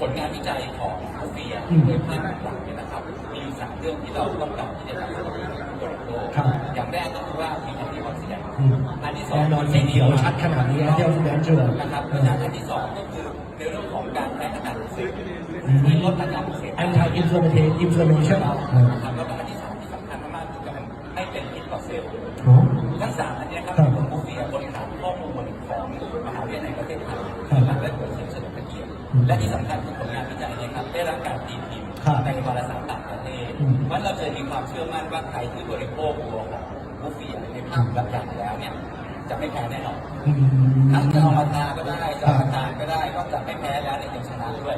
ผลงานวิจัยของอาเซียอืมโดยภาคต่างๆเนี่ยนะครับมีอยู่สามเรื่องที่เราต้องการที่จะทำให้กับผู้บริโภคครับอย่างแรกก็คือว่ามีแอนตี้ออกซิแดนต์อืมอันที่สองแน่นอนสีเขียวชัดขนาดนี้แอนตี้ออกซิแดนต์ชัวร์นะครับเออและอันที่สองก็คือในเรื่องของการแพ้อากาศอักเสบที่ลดอาการอักเสบ anti inflammatory inflammation เออนะครับแล้วก็อันที่สามที่สำคัญมากๆคือการให้เป็นพิษต่อเซลล์โอ้ทั้งสามอันเนี้ยครับครับผมผู้เสียบริหารข้อมูลของมหาวิทยาลัยประเทศไทยครับหลักและเกิดเสียงเฉลิมพระเกียรติอืม และที่สำคัญคือผลงานวิจัยเนี่ยครับได้รับการตีพิมพ์ครับในวารสารต่างประเทศอืม เพราะเราจะมีความเชื่อมั่นว่าใครที่บริโภคตัวของผู้เสียในภาพลักษณ์แล้วเนี่ยจะไม่แพ้แน่นอนอืม ทั้งจะเอามาทานก็ได้จะเอามาทานก็ได้ก็จะไม่แพ้แล้วเนี่ยยังชนะด้วย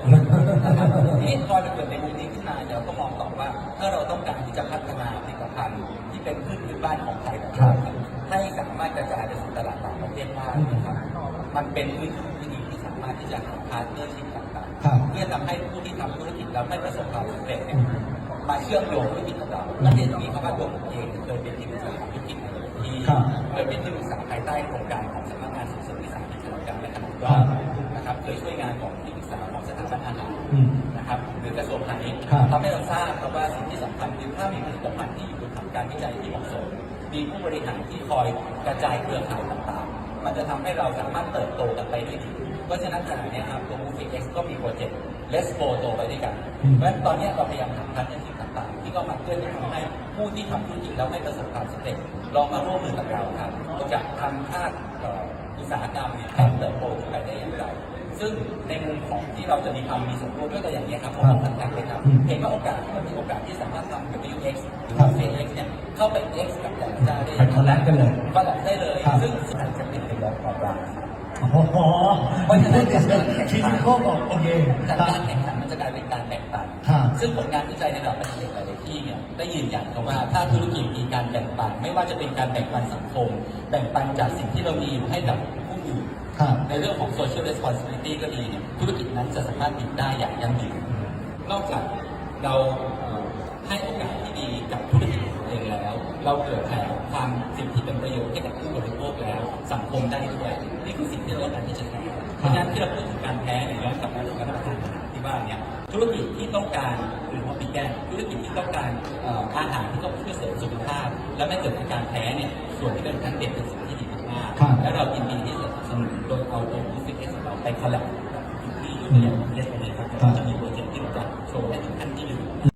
นะครับนี่พอมันเกิดในมุมนี้ขึ้นมาเดี๋ยวก็มองต่อว่า ถ้าเราต้องการที่จะพัฒนาผลิตภัณฑ์ที่เป็นพืชพื้นบ้านของไทยของเราเนี่ยให้สามารถกระจายไปสู่ตลาดต่างประเทศได้นะครับมันเป็นพื้นฐานที่ดี ที่สามารถที่จะหาพาร์ทเนอร์ชิพต่างครับๆเพื่อทำให้ผู้ที่ทำธุรกิจแล้วไม่ประสบความสำเร็จเนี่ยมาเชื่อมโยงธุรกิจกับเราและที่ตรงนี้เขาว่าตัวผมเองเคยเป็นที่ปรึกษาธุรกิจในที่ครับ เคยเป็นที่ปรึกษาภายใต้โครงการของสำนักงานส่งเสริมวิสาหกิจการและขนาดครัย่อมบนะครับเคยช่วยงานของที่ปรึกษาของสถาบันอาหาร อืม นะครับหรือกระทรวงพาณิชย์ครับทำให้เราทราบครับว่าสิ่งที่สำคัญคือถ้ามีผลิตภัณฑ์ที่อยู่บนฐานการวิจัยที่เหมาะสม มีผู้บริหารที่คอยกระจายเครือข่ายต่างๆ มันจะทำให้เราสามารถเติบโตกันไปได้ดี เพราะฉะนั้นขณะเนี้ยครับตัว m o v i X ก็มีโปรเจกต์ Let's Go โตไปด้วยกันอืมเพราะฉะนั้นตอนเนี้ยเราพยายามหาพาร์ทเนอร์ชิพต่างๆ ที่ก็มาเพื่อที่ทำให้ผู้ที่ทำธุรกิจแล้วไม่ประสบความสำเร็จลองมาร่วมมือกับเราครับเราจะทำภาคเอ่ออุตสาหกรรมเนี่ยให้เติบโตขึ้นไปได้อย่างไรซึ่งในมุมของที่เราจะมีความมีส่วนร่วมด้วยตัวอย่างนี้ยครับผมครับสำคัญเลยครับอืมเห็นว่าโอกาสที่มันมีโอกาสที่สามารถทำ WX หรือครัว่าบ CX เนี่ยเข้าไป X กับแต่ละเจ้าได้ไปคอลแลบกันเลยคอลแลบได้เลยครับซึ่งอาจจะเป็นเป็นแบบของเรา โอ้โหฟิสิกอลบอกโอเคจากครับการแข่งขันมันจะกลายเป็นการแบ่งปันครับซึ่งผลงานวิจัยในระดับประเทศหลายๆที่เนี่ยได้ยืนยันครับว่าถ้าธุรกิจมีการแบ่งปัน ไม่ว่าจะเป็นการแบ่งปันสังคม แบ่งปันจากสิ่งที่เรามีอยู่ให้กับผู้อื่นครับในเรื่องของ social responsibility ก็ดีเนี่ยธุรกิจนั้นจะสามารถติดได้อย่างยั่งยืนนอกจากเราเอ่อให้โอก เราเกิดแผ่ความสิ่งที่เป็นประโยชน์ให้กับผู้บริโภคแล้ว สังคมได้ด้วยนี่คือสิ่งที่เราต้องการที่จะทำเพราะฉะนั้นที่เราพูดถึงการแพ้เนี่ยย้อนกลับมาถึงการรับประทานอาหารที่บ้านเนี่ยธุรกิจที่ต้องการหรือว่าปีแกนธุรกิจที่ต้องการเอ่ออาหารที่ต้องเพื่อเสริมสุขภาพ และไม่เกิดอาการแพ้เนี่ยส่วนที่เป็นทั้งเด็ดเป็นสิ่งที่ดีมากครับๆและเรายินดีที่จะสนับสนุนโดยเอาตัวมูสิกเอสของเราไปคอลแลบกับที่อยู่ในประเทศนี้ครับเราจะมีโปร